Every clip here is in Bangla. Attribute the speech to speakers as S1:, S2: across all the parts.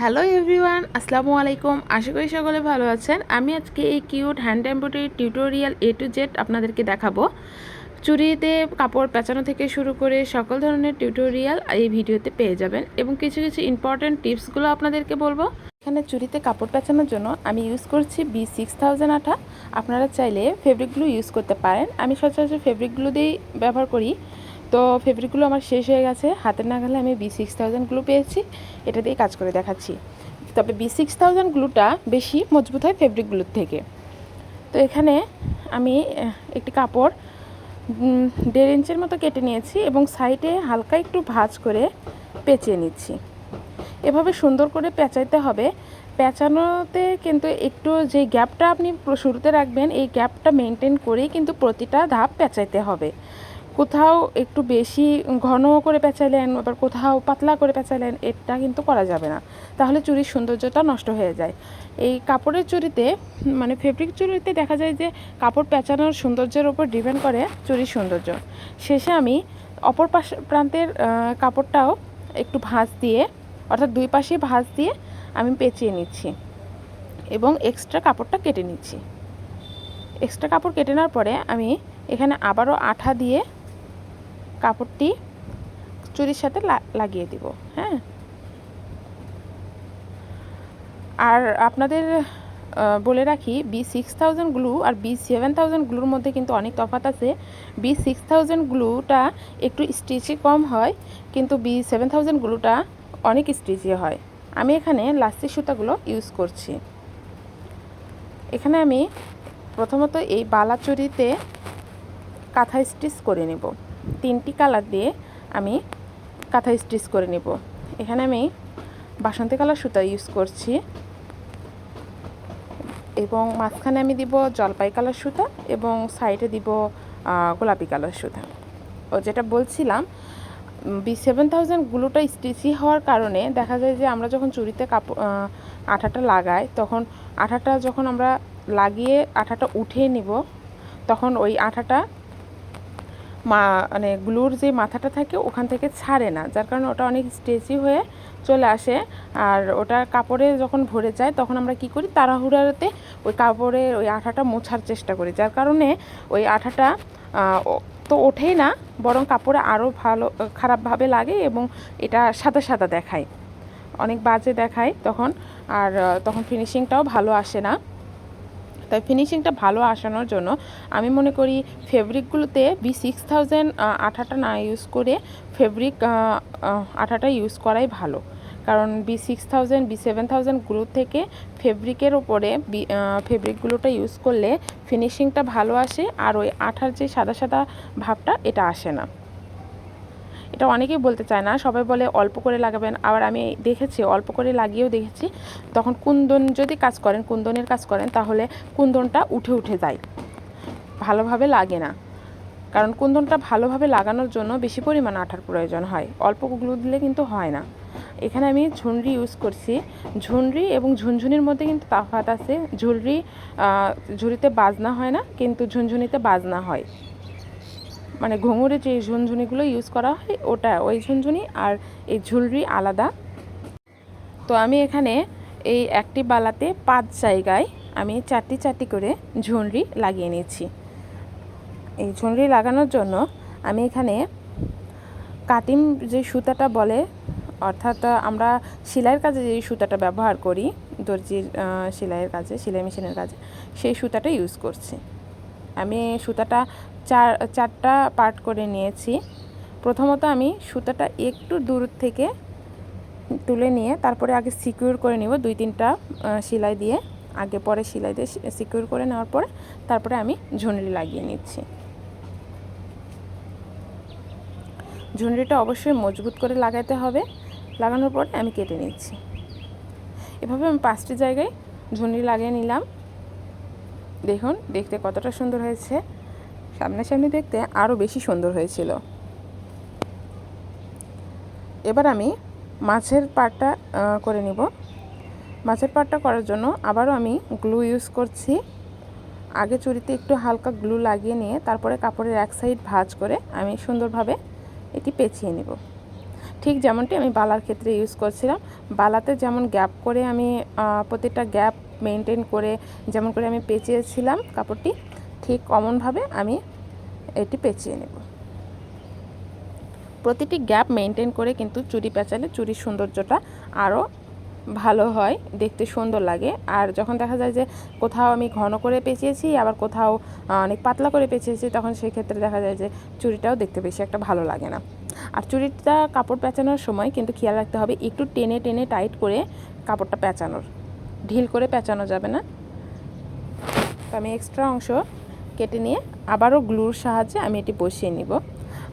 S1: হ্যালো এভরিওয়ান, আসসালামু আলাইকুম। আশা করি সকলে ভালো আছেন। আমি আজকে এই cute hand embroidery tutorial A to Z আপনাদেরকে দেখাবো। চুরিতে কাপড় পেঁচানো থেকে শুরু করে সকল ধরনের টিউটোরিয়াল এই ভিডিওতে পেয়ে যাবেন এবং কিছু কিছু ইম্পর্ট্যান্ট টিপসগুলো আপনাদেরকে বলব। এখানে চুরিতে কাপড় পেঁচানোর জন্য আমি ইউজ করছি বি সিক্স থাউজেন্ড আঠা। আপনারা চাইলে ফেব্রিকগুলো ইউজ করতে পারেন। আমি সচরাচর ফেব্রিকগুলো দিয়েই ব্যবহার করি। তো ফেব্রিকগুলো আমার শেষ হয়ে গেছে। হাতের নাগালে আমি বি সিক্স থাউজেন্ড গ্লু পেয়েছি, এটা দিয়ে কাজ করে দেখাচ্ছি। তবে বি সিক্স থাউজেন্ড গ্লুটা বেশি মজবুত হয় ফেব্রিকগুলোর থেকে। তো এখানে আমি একটি কাপড় দেড় ইঞ্চের মতো কেটে নিয়েছি এবং সাইডে হালকা একটু ভাঁজ করে পেঁচিয়ে নিচ্ছি। এভাবে সুন্দর করে পেঁচাইতে হবে। পেঁচানোতে কিন্তু একটু যে গ্যাপটা আপনি শুরুতে রাখবেন, এই গ্যাপটা মেনটেন করেই কিন্তু প্রতিটা ধাপ পেঁচাইতে হবে। কোথাও একটু বেশি ঘন করে পেঁচাইলেন আবার কোথাও পাতলা করে পেঁচাইলেন এটা কিন্তু করা যাবে না। তাহলে চুরির সৌন্দর্যটা নষ্ট হয়ে যায়। এই কাপড়ের চুরিতে মানে ফেব্রিক চুরিতে দেখা যায় যে, কাপড় পেঁচানোর সৌন্দর্যের উপর ডিপেন্ড করে চুরির সৌন্দর্য। শেষে আমি অপর পাশ প্রান্তের কাপড়টাও একটু ভাঁজ দিয়ে, অর্থাৎ দুই পাশে ভাঁজ দিয়ে আমি পেঁচিয়ে নিচ্ছি এবং এক্সট্রা কাপড়টা কেটে নিচ্ছি। এক্সট্রা কাপড় কেটে নেওয়ার পরে আমি এখানে আবারও আঠা দিয়ে কাপড়টি চুরির সাথে লাগিয়ে দিব হ্যাঁ? আর আপনাদের বলে রাখি, বি সিক্স থাউজেন্ড গ্লু আর বি সেভেন থাউজেন্ড গ্লুর মধ্যে কিন্তু অনেক তফাত আছে। বি সিক্স থাউজেন্ড গ্লুটা একটু স্টিচে কম হয়, কিন্তু বি সেভেন থাউজেন্ড গ্লুটা অনেক স্টিচি হয়। আমি এখানে লাস্টিক সুতাগুলো ইউজ করছি। এখানে আমি প্রথমত এই বালাচুরিতে কাঁথা স্টিচ করে নেব। তিনটি কালার দিয়ে আমি কাঁথা স্টিচ করে নেব। এখানে আমি বাসন্তী কালার সুতা ইউজ করছি এবং মাঝখানে আমি দিব জলপাই কালার সুতা এবং সাইডে দিব গোলাপি কালার সুতা। ও যেটা বলছিলাম বি সেভেন থাউজেন্ড গ্লুটা স্টিচি হওয়ার কারণে দেখা যায় যে আমরা যখন চুরিতে কাপড় আঠাটা লাগাই, তখন আঠাটা যখন আমরা লাগিয়ে আঠাটা উঠিয়ে নিব, তখন ওই আঠাটা মা মানে গ্লুর যে মাথাটা থাকে ওখান থেকে ছাড়ে না। যার কারণে ওটা অনেক স্ট্রেচি হয়ে চলে আসে। আর ওটা কাপড়ে যখন ভরে যায় তখন আমরা কি করি? তাড়াহুড়াতে ওই কাপড়ে ওই আঠাটা মোছার চেষ্টা করি। যার কারণে ওই আঠাটা তো ওঠেই না, বরং কাপড়ে আরও ভালো, খারাপভাবে লাগে এবং এটা সাদা সাদা দেখায়। অনেক বাজে দেখায় তখন, আর, তখন ফিনিশিংটাও ভালো আসে না। তাই ফিনিশিংটা ভালো আসানোর জন্য আমি মনে করি ফেব্রিকগুলোতে বি সিক্স থাউজেন্ড আঠাটা না ইউজ করে ফেব্রিক আঠাটা ইউজ করাই ভালো। কারণ B six thousand B seven থাউজেন্ডগুলো থেকে ফেব্রিকের ওপরে বি ফেব্রিকগুলোটা ইউজ করলে ফিনিশিংটা ভালো আসে আর ওই আঠার যে সাদা সাদা ভাবটা এটা আসে না। এটা অনেকেই বলতে চায় না, সবাই বলে অল্প করে লাগাবেন। আবার আমি দেখেছি, অল্প করে লাগিয়েও দেখেছি, তখন কুন্দন যদি কাজ করেন, কুন্দনের কাজ করেন, তাহলে কুন্দনটা উঠে উঠে যায়। ভালোভাবে লাগে না। কারণ কুন্দনটা ভালোভাবে লাগানোর জন্য বেশি পরিমাণ আঠার প্রয়োজন হয়। অল্প গ্লু দিলে কিন্তু হয় না। এখানে আমি ঝুনরি ইউজ করছি। ঝুনরি এবং ঝুনঝুনির মধ্যে কিন্তু তাফাত আছে। ঝুলরি ঝুড়িতে বাজনা হয় না, কিন্তু ঝুনঝুনিতে বাজনা হয়। মানে ঘুঙুরে যে ঝুনঝুনিগুলো ইউজ করা হয়, ওটা, ওই ঝুনঝুনি আর এই ঝুলরি আলাদা। তো আমি এখানে এই একটি বালাতে পাঁচ জায়গায় আমি চারটি চারটি করে ঝুনরি লাগিয়ে নিচ্ছি এই ঝুনরি লাগানোর জন্য আমি এখানে কাটিম যে সুতাটা বলে, অর্থাৎ আমরা সেলাইয়ের কাজে যে সুতাটা ব্যবহার করি দর্জির সেলাইয়ের কাজে, সেলাই মেশিনের কাজে, সেই সুতাটা ইউজ করছি। আমি সুতাটা চার, চারটা পার্ট করে নিয়েছি। প্রথমত আমি সুতাটা একটু দূর থেকে তুলে নিয়ে তারপরে আগে সিকিউর করে নিব দুই, তিনটা সেলাই দিয়ে। আগে পরে সেলাই দিয়ে সিকিউর করে নেওয়ার পরে তারপরে আমি ঝুনরি লাগিয়ে নিচ্ছি। ঝুনরিটা অবশ্যই মজবুত করে লাগাতে হবে। লাগানোর পরে আমি কেটে নিচ্ছি। এভাবে আমি পাঁচটি জায়গায় ঝুনরি লাগিয়ে নিলাম। দেখুন, দেখতে কতটা সুন্দর হয়েছে। সামনাসামনি দেখতে আরও বেশি সুন্দর হয়েছিল। এবার আমি মাছের পাটটা করে নিব। মাছের পাটটা করার জন্য আবারও আমি গ্লু ইউজ করছি। আগে চুরিতে একটু হালকা গ্লু লাগিয়ে নিয়ে তারপরে কাপড়ের এক সাইড ভাজ করে আমি সুন্দরভাবে এটি পেঁচিয়ে নেব। ঠিক যেমনটি আমি বালার ক্ষেত্রে ইউজ করছিলাম। বালাতে যেমন গ্যাপ করে আমি প্রতিটা গ্যাপ মেনটেন করে যেমন করে আমি পেঁচিয়েছিলাম কাপড়টি, ঠিক অমনভাবে আমি এটি পেঁচিয়ে নেব। প্রতিটি গ্যাপ মেনটেন করে কিন্তু চুরি পেঁচালে চুরির সৌন্দর্যটা আরও ভালো হয়, দেখতে সুন্দর লাগে। আর যখন দেখা যায় যে কোথাও আমি ঘন করে পেঁচিয়েছি, আবার কোথাও অনেক পাতলা করে পেঁচিয়েছি, তখন সেই ক্ষেত্রে দেখা যায় যে চুরিটাও দেখতে বেশি একটা ভালো লাগে না। আর চুড়িটা কাপড় পেঁচানোর সময় কিন্তু খেয়াল রাখতে হবে একটু টেনে টেনে টাইট করে কাপড়টা পেঁচানোর। ঢিল করে পেঁচানো যাবে না। তো আমি এক্সট্রা অংশ কেটে নিয়ে আবারও গ্লুর সাহায্যে আমি এটি বসিয়ে নিব।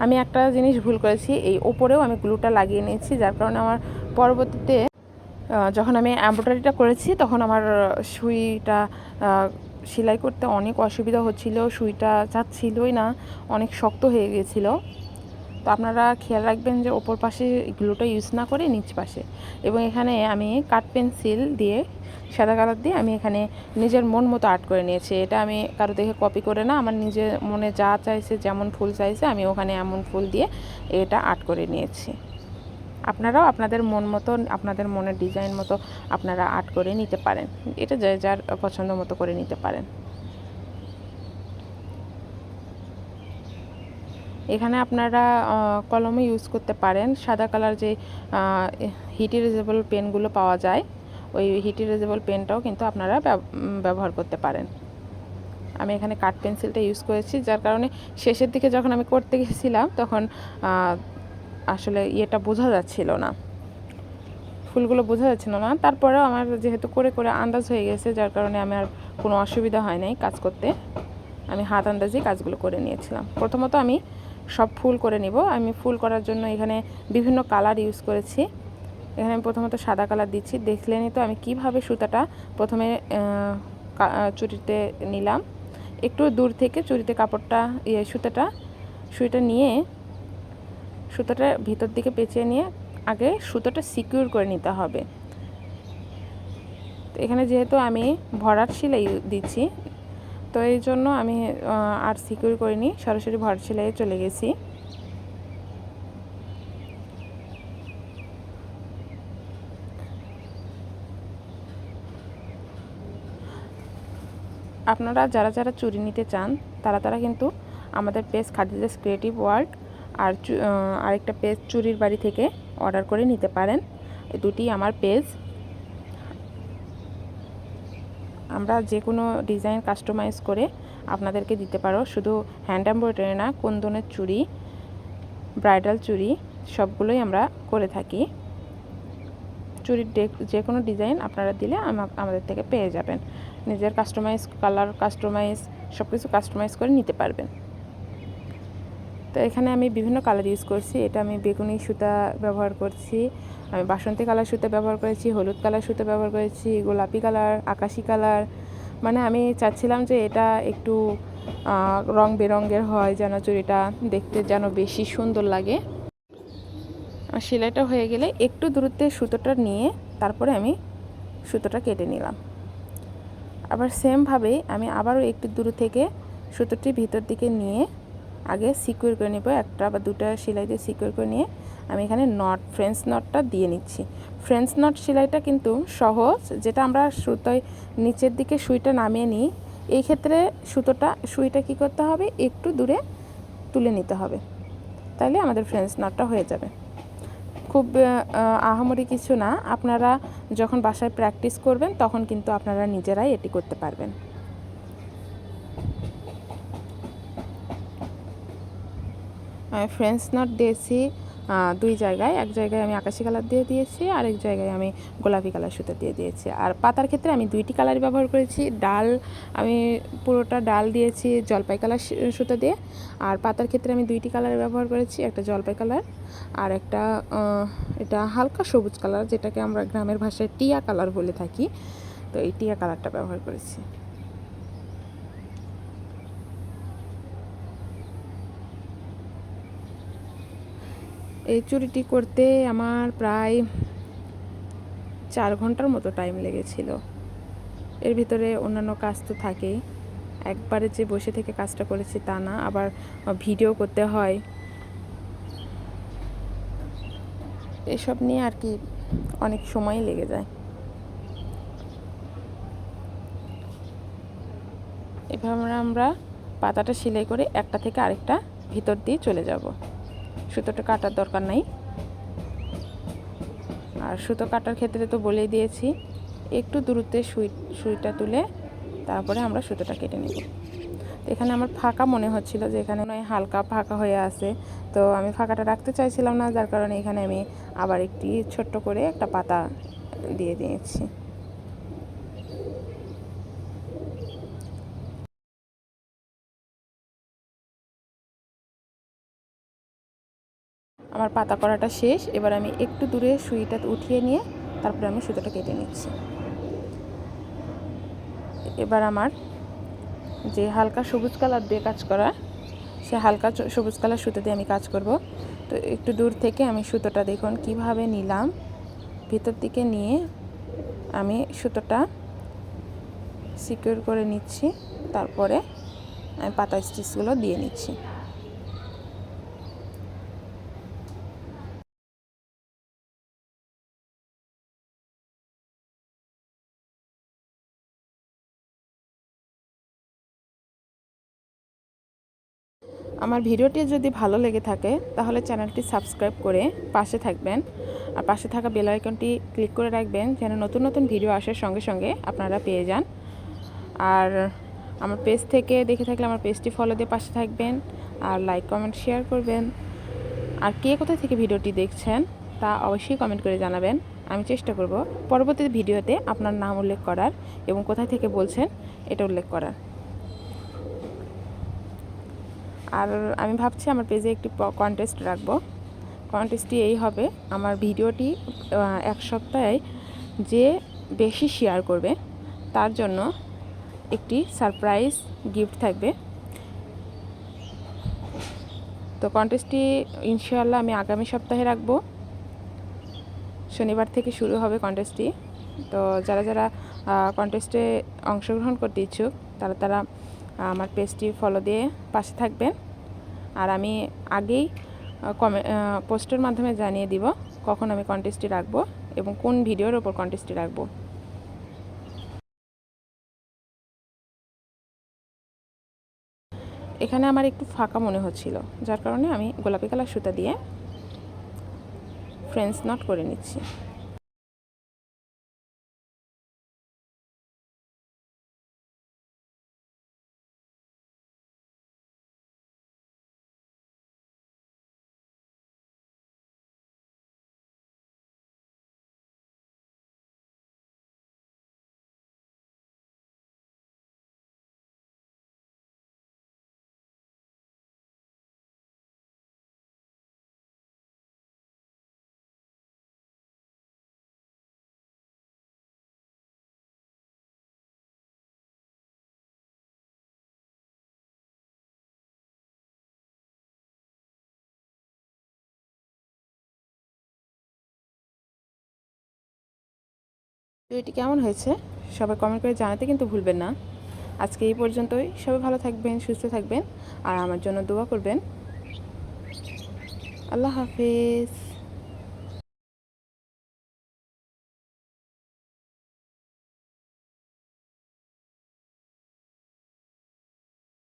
S1: আমি একটা জিনিস ভুল করেছি, এই ওপরেও আমি গ্লুটা লাগিয়ে নিয়েছি, যার কারণে আমার পরবর্তীতে যখন আমি এমব্রয়ডারিটা করেছি, তখন আমার সুইটা সেলাই করতে অনেক অসুবিধা হচ্ছিল, সুইটা চাচ্ছিলই না, অনেক শক্ত হয়ে গিয়েছিল তো আপনারা খেয়াল রাখবেন যে ওপর পাশে গ্লুটা ইউজ না করে নিচ পাশে। এবং এখানে আমি কাঠ পেন্সিল দিয়ে সাদা কালার দিয়ে আমি এখানে নিজের মন মতো আর্ট করে নিয়েছি। এটা আমি কারও দেখে কপি করে না, আমার নিজের মনে যা চাইছে, যেমন ফুল চাইছে, আমি ওখানে এমন ফুল দিয়ে এটা আর্ট করে নিয়েছি। আপনারাও আপনাদের মন মতো, আপনাদের মনের ডিজাইন মতো আপনারা আর্ট করে নিতে পারেন। এটা যে যার পছন্দ মতো করে নিতে পারেন। এখানে আপনারা কলমও ইউজ করতে পারেন। সাদা কালার যে হিট ইরেজেবল পেনগুলো পাওয়া যায়। ওই হিট ইরেজেবল পেনটাও কিন্তু আপনারা ব্যবহার করতে পারেন। আমি এখানে কাঠ পেন্সিলটা ইউজ করেছি, যার কারণে শেষের দিকে যখন আমি করতে গেছিলাম, তখন আসলে ইয়েটা বোঝা যাচ্ছিল না। ফুলগুলো বোঝা যাচ্ছিল না। তারপরেও আমার যেহেতু করে করে আন্দাজ হয়ে গেছে, যার কারণে আমার কোনো অসুবিধা হয় নাই কাজ করতে। আমি হাত আন্দাজেই কাজগুলো করে নিয়েছিলাম। প্রথমত আমি সব ফুল করে নিব। আমি ফুল করার জন্য এখানে বিভিন্ন কালার ইউজ করেছি। এখানে আমি প্রথমত সাদা কালার দিচ্ছি। দেখলেনই তো আমি কীভাবে সুতাটা প্রথমে আহ, নিলাম। একটু দূর থেকে চুরিতে কাপড়টা ইয়ে সুতাটা সুইটা নিয়ে সুতোটা ভিতর দিকে পেঁচিয়ে নিয়ে আগে সুতোটা সিকিউর করে নিতে হবে। তো এখানে যেহেতু আমি ভরাট সেলাই দিচ্ছি তো এই জন্য আমি আর সিকিউর করিনি সরাসরি ভরাট সেলাইয়ে চলে গেছি। আপনারা যারা যারা চুরি নিতে চান, তারা তারা কিন্তু আমাদের পেজ খাদিজাস ক্রিয়েটিভ ওয়ার্ল্ড আর আরেকটা পেজ চুরির বাড়ি থেকে অর্ডার করে নিতে পারেন। দুটি আমার পেজ আমরা যে কোনো ডিজাইন কাস্টমাইজ করে আপনাদেরকে দিতে পারো। শুধু হ্যান্ড এমব্রয়ডারি না, কোন্দনের চুড়ি ব্রাইডাল চুড়ি, সবগুলোই আমরা করে থাকি। চুরির যে কোনো ডিজাইন আপনারা দিলে আমা- আমাদের থেকে পেয়ে যাবেন। নিজের কাস্টমাইজ কালার কাস্টমাইজ সব কিছু কাস্টমাইজ করে নিতে পারবেন। তো এখানে আমি বিভিন্ন কালার ইউজ করছি। এটা আমি বেগুনি সুতা ব্যবহার করছি, আমি বাসন্তী কালার সুতা ব্যবহার করেছি, হলুদ কালার সুতা ব্যবহার করেছি, গোলাপি কালার আকাশি কালার মানে আমি চাচ্ছিলাম যে এটা একটু রং বেরঙের হয়, যেন চুড়িটা দেখতে যেন বেশি সুন্দর লাগে। আর সেলাইটা হয়ে গেলে একটু দূরত্বে সুতোটা নিয়ে তারপরে আমি সুতোটা কেটে নিলাম। আবার সেমভাবেই আমি আবারও একটু দূর থেকে সুতোটি ভিতর দিকে নিয়ে আগে সিকিউর করে নেব। একটা বা দুটা সেলাই দিয়ে সিকিউর করে নিয়ে আমি এখানে নট ফ্রেঞ্চ নটটা দিয়ে নিচ্ছি। ফ্রেঞ্চ নট সেলাইটা কিন্তু সহজ। যেটা আমরা সুতোয় নিচের দিকে সুইটা নামিয়ে নিই, এই ক্ষেত্রে সুতোটা, সুইটা কি করতে হবে? একটু দূরে তুলে নিতে হবে। তাহলে আমাদের ফ্রেঞ্চ নটটা হয়ে যাবে। খুব আহ, আহামরি কিছু না। আপনারা যখন বাসায় প্র্যাকটিস করবেন তখন কিন্তু আপনারা নিজেরাই এটি করতে পারবেন। ফ্রেন্ডস নট আহ, দুই জায়গায়। এক জায়গায় আমি আকাশি কালার দিয়ে দিয়েছি আর এক জায়গায় আমি গোলাপি কালার সুতো দিয়ে দিয়েছি। আর পাতার ক্ষেত্রে আমি দুইটি কালার ব্যবহার করেছি। ডাল, আমি পুরোটা ডাল দিয়েছি জলপাই কালার সুতো দিয়ে। আর পাতার ক্ষেত্রে আমি দুইটি কালার ব্যবহার করেছি, একটা জলপাই কালার আর একটা এটা হালকা সবুজ কালার, যেটাকে আমরা গ্রামের ভাষায় টিয়া কালার বলে থাকি। তো এই টিয়া কালারটা ব্যবহার করেছি। এই চুরিটি করতে আমার প্রায় চার ঘণ্টার মতো টাইম লেগেছিল। এর ভিতরে অন্যান্য কাজ তো থাকেই। একবারে যে বসে থেকে কাজটা করেছি তা না, আবার ভিডিও করতে হয়। এসব নিয়ে আর কি অনেক সময় লেগে যায়। এভাবে আমরা পাতাটা সেলাই করে একটা থেকে আরেকটা ভিতর দিয়ে চলে যাব। সুতোটা কাটার দরকার নাই। আর সুতো কাটার ক্ষেত্রে তো বলেই দিয়েছি, একটু দূরত্বে সুই, সুইটা তুলে তারপরে আমরা সুতোটা কেটে নেব। এখানে আমার ফাঁকা মনে হচ্ছিল যে এখানে নয় হালকা ফাঁকা হয়ে আছে। তো আমি ফাঁকাটা রাখতে চাইছিলাম না, যার কারণে এখানে আমি আবার একটি ছোট্ট করে একটা পাতা দিয়ে দিয়েছি। আমার পাতা করাটা শেষ। এবার আমি একটু দূরে সুইটা উঠিয়ে নিয়ে তারপরে আমি সুতোটা কেটে নিচ্ছি। এবার আমার যে হালকা সবুজ কালার দিয়ে কাজ করা, সে হালকা সবুজ কালার সুতো দিয়ে আমি কাজ করব। তো একটু দূর থেকে আমি সুতোটা দেখুন কীভাবে নিলাম। ভিতর দিকে নিয়ে আমি সুতোটা সিকিউর করে নিচ্ছি। তারপরে আমি পাতা স্টিচগুলো দিয়ে নিচ্ছি। আমার ভিডিওটি যদি ভালো লেগে থাকে, তাহলে চ্যানেলটি সাবস্ক্রাইব করে পাশে থাকবেন। আর পাশে থাকা বেল আইকনটি ক্লিক করে রাখবেন, যেন নতুন নতুন ভিডিও আসার সঙ্গে সঙ্গে আপনারা পেয়ে যান। আর আমার পেজ থেকে দেখে থাকলে আমার পেজটি ফলো দিয়ে পাশে থাকবেন, আর লাইক কমেন্ট শেয়ার করবেন। আর কে কোথা থেকে ভিডিওটি দেখছেন, তা অবশ্যই কমেন্ট করে জানাবেন। আমি চেষ্টা করব পরবর্তী ভিডিওতে আপনার নাম উল্লেখ করার এবং কোথায় থেকে বলছেন, এটা উল্লেখ করার। আর আমি ভাবছি আমার পেজে একটি কন্টেস্ট রাখব। কন্টেস্টটি এই হবে, আমার ভিডিওটি এক সপ্তাহে যে বেশি শেয়ার করবে, তার জন্য একটি সারপ্রাইজ গিফট থাকবে। তো কন্টেস্টটি ইনশাল্লাহ আমি আগামী সপ্তাহে রাখব। শনিবার থেকে শুরু হবে কন্টেস্টটি তো যারা যারা কন্টেস্টে অংশগ্রহণ করতে ইচ্ছুক, তারা তারা আমার পেজটি ফলো দিয়ে পাশে থাকবেন। আর আমি আগেই কমে পোস্টের মাধ্যমে জানিয়ে দিব কখন আমি কন্টেস্টটি রাখব এবং কোন ভিডিওর ওপর কন্টেস্টটি রাখব। এখানে আমার একটু ফাঁকা মনে হচ্ছিল, যার কারণে আমি গোলাপি কালার সুতা দিয়ে ফ্রেন্স নট করে নিচ্ছি। ভিডিওটি কেমন হয়েছে সবাই কমেন্ট করে জানাতে কিন্তু ভুলবেন না। আজকে এই পর্যন্তই। সবাই ভালো থাকবেন, সুস্থ থাকবেন, আর আমার জন্য দোয়া করবেন। আল্লাহ হাফিজ।